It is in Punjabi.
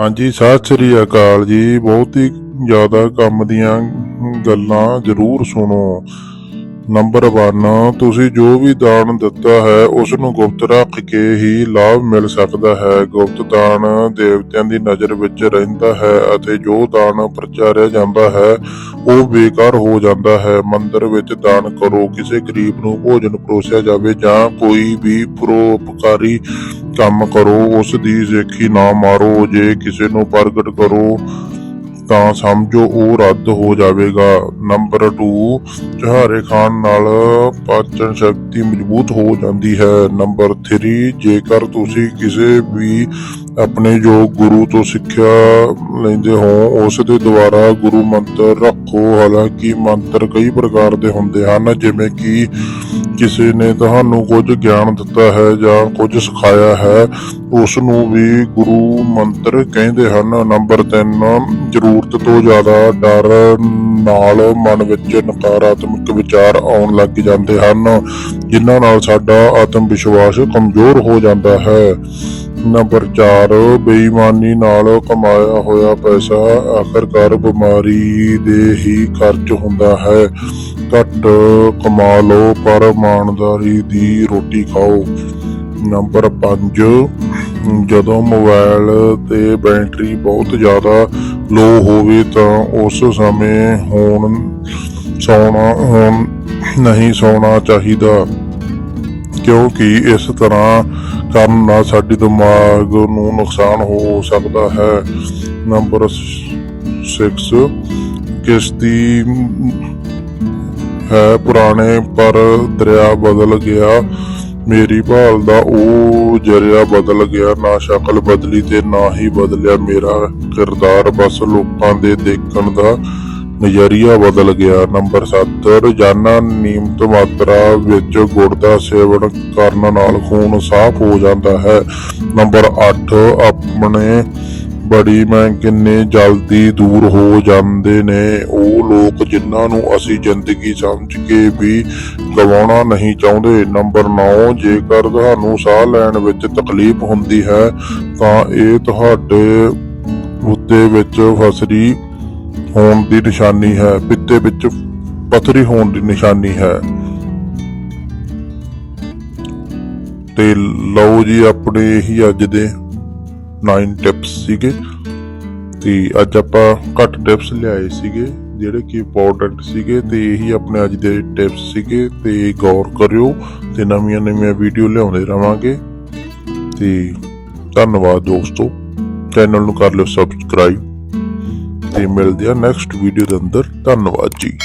ਹਾਂਜੀ ਸਤਿ ਸ੍ਰੀ ਅਕਾਲ ਜੀ। ਬਹੁਤ ਹੀ ਜ਼ਿਆਦਾ ਕੰਮ ਦੀਆਂ ਗੱਲਾਂ ਜ਼ਰੂਰ ਸੁਣੋ। ਨੰਬਰ 1 ਤੁਸੀਂ ਜੋ ਵੀ ਦਾਨ ਦਿੱਤਾ ਹੈ, ਉਸ ਨੂੰ ਗੁਪਤ ਰੱਖ ਕੇ ਹੀ ਲਾਭ ਮਿਲ ਸਕਦਾ ਹੈ। ਗੁਪਤ ਦਾਨ ਦੇਵਤਿਆਂ ਦੀ ਨਜ਼ਰ ਵਿੱਚ ਰਹਿੰਦਾ ਹੈ ਅਤੇ ਜੋ ਦਾਨ ਪ੍ਰਚਾਰਿਆ ਜਾਂਦਾ ਹੈ, ਉਹ ਬੇਕਾਰ ਹੋ ਜਾਂਦਾ ਹੈ। ਮੰਦਰ ਵਿੱਚ ਦਾਨ ਕਰੋ, ਕਿਸੇ ਗਰੀਬ ਨੂੰ ਭੋਜਨ ਪਰੋਸਿਆ ਜਾਵੇ ਜਾਂ ਕੋਈ ਵੀ ਪਰੋਪਕਾਰੀ ਕੰਮ ਕਰੋ, ਉਸ ਦੀ ਸੇਖੀ ਨਾ ਮਾਰੋ, ਜੇ ਕਿਸੇ ਨੂੰ ਪ੍ਰਗਟ ਕਰੋ ਤਾਂ ਸਮਝੋ ਉਹ ਰੱਦ ਹੋ ਜਾਵੇਗਾ। ਨੰਬਰ 2 ਚਹਾਰੇ ਖਾਣ ਨਾਲ ਪਾਚਨ ਸ਼ਕਤੀ ਮਜ਼ਬੂਤ ਹੋ ਜਾਂਦੀ ਹੈ। ਨੰਬਰ 3 ਜੇਕਰ ਤੁਸੀਂ ਕਿਸੇ ਵੀ ਆਪਣੇ ਜੋ ਗੁਰੂ ਤੋਂ ਸਿੱਖਿਆ ਲੈਂਦੇ ਹੋ, ਉਸ ਦੇ ਦੁਆਰਾ ਗੁਰੂ ਮੰਤਰ ਰੱਖੋ। ਹਾਲਾਂਕਿ ਮੰਤਰ ਕਈ ਪ੍ਰਕਾਰ ਦੇ ਹੁੰਦੇ ਹਨ, ਜਿਵੇਂ ਕਿ ਕਿਸੇ ਨੇ ਤੁਹਾਨੂੰ ਕੁਝ ਗਿਆਨ ਦਿੱਤਾ ਹੈ ਜਾਂ ਕੁਝ ਸਿਖਾਇਆ ਹੈ ਉਸ ਨੂੰ ਵੀ ਗੁਰੂ ਮੰਤਰ ਕਹਿੰਦੇ ਹਨ। ਨੰਬਰ 3 ਜ਼ਰੂਰਤ ਤੋਂ ਜ਼ਿਆਦਾ ਡਰ ਨਾਲ ਮਨ ਵਿੱਚ ਨਕਾਰਾਤਮਕ ਵਿਚਾਰ ਆਉਣ ਲੱਗ ਜਾਂਦੇ ਹਨ, ਜਿਨ੍ਹਾਂ ਨਾਲ ਸਾਡਾ ਆਤਮ ਵਿਸ਼ਵਾਸ ਕਮਜ਼ੋਰ ਹੋ ਜਾਂਦਾ ਹੈ। ਨੰਬਰ 4 ਬੇਈਮਾਨੀ ਨਾਲ ਕਮਾਇਆ ਹੋਇਆ ਪੈਸਾ ਆਖਰਕਾਰ ਬਿਮਾਰੀ ਦੇ ਹੀ ਖਰਚ ਹੁੰਦਾ ਹੈ। ਘੱਟ ਕਮਾ ਲਓ, ਪਰ ਇਮਾਨਦਾਰੀ ਦੀ ਰੋਟੀ ਖਾਓ। ਨੰਬਰ 5 ਜਦੋਂ ਮੋਬਾਈਲ ਤੇ ਬੈਟਰੀ ਬਹੁਤ ਜ਼ਿਆਦਾ ਲੋ ਹੋਵੇ ਤਾਂ ਉਸ ਸਮੇਂ ਹੋਣ ਸੌਣਾ ਨਹੀਂ ਸੌਣਾ ਚਾਹੀਦਾ। ਕਿਉਂਕਿ ਇਸ ਤਰ੍ਹਾਂ ਕਰਨ ਨਾਲ ਸਾਡੇ ਦਿਮਾਗ ਨੂੰ ਨੁਕਸਾਨ ਹੋ ਸਕਦਾ ਹੈ। ਨੰਬਰ 6 ਕਿਸ਼ਤੀ ਹੈ ਪੁਰਾਣੇ, ਪਰ ਦਰਿਆ ਬਦਲ ਗਿਆ। ਮੇਰੀ ਭਾਲ ਦਾ ਉਹ ਜਰਿਆ ਬਦਲ ਗਿਆ, ਨਾ ਸ਼ਕਲ ਬਦਲੀ ਤੇ ਨਾ ਹੀ ਬਦਲਿਆ ਮੇਰਾ ਕਿਰਦਾਰ। ਬਸ ਲੋਕਾਂ ਦੇ ਦੇਖਣ ਦਾ ਨਜ਼ਰੀਆ ਬਦਲ ਗਿਆ। ਨੰਬਰ 7 ਰੋਜ਼ਾਨਾ ਨਿਯਮਤ ਮਾਤਰਾ ਵਿੱਚ ਗੁੜ ਦਾ ਸੇਵਨ ਕਰਨ ਨਾਲ ਖੂਨ ਸਾਫ਼ ਹੋ ਜਾਂਦਾ ਹੈ। ਨੰਬਰ 8 ਆਪਣੇ ਬੜੀ ਮੈਂ ਕਿੰਨੇ ਜਲਦੀ ਦੂਰ ਹੋ ਜਾਂਦੇ ਨੇ। ਉਹ ਲੋਕ ਜਿਨ੍ਹਾਂ ਨੂੰ ਅਸੀਂ ਜ਼ਿੰਦਗੀ ਸਮਝ ਕੇ ਵੀ ਗਵਾਉਣਾ ਨਹੀਂ ਚਾਹੁੰਦੇ। ਨੰਬਰ 9 ਜੇਕਰ ਤੁਹਾਨੂੰ ਸਾਹ ਲੈਣ ਵਿੱਚ ਤਕਲੀਫ ਹੁੰਦੀ ਹੈ, ਤਾਂ ਇਹ ਤੁਹਾਡੇ ਉੱਤੇ ਵਿੱਚ ਫਸਰੀ ਹੋਣ ਦੀ ਨਿਸ਼ਾਨੀ ਹੈ, ਪਿੱਤੇ ਵਿੱਚ ਪਥਰੀ ਹੋਣ ਦੀ ਨਿਸ਼ਾਨੀ ਹੈ। ਤੇ ਲਓ ਜੀ, ਆਪਣੇ ਹੀ ਅੱਜ ਦੇ 9 ਟਿਪਸ ਸੀਗੇ। ਤੇ ਅੱਜ ਆਪਾਂ ਘੱਟ ਟਿਪਸ ਲਿਆਏ ਸੀਗੇ, ਜਿਹੜੇ ਕਿ ਇੰਪੋਰਟੈਂਟ ਸੀਗੇ। ਤੇ ਇਹੀ ਆਪਣੇ ਅੱਜ ਦੇ ਟਿਪਸ ਸੀਗੇ। ਤੇ ਗੌਰ ਕਰਿਓ ਤੇ ਨਵੀਆਂ ਨਵੀਆਂ ਵੀਡੀਓ ਲਿਆਉਂਦੇ ਰਵਾਂਗੇ। ਤੇ ਧੰਨਵਾਦ ਦੋਸਤੋ। ਚੈਨਲ ਨੂੰ ਕਰ ਲਿਓ ਸਬਸਕ੍ਰਾਈਬ ਤੇ ਮਿਲਦੇ ਆ ਨੈਕਸਟ ਵੀਡੀਓ ਦੇ ਅੰਦਰ। ਧੰਨਵਾਦ ਜੀ।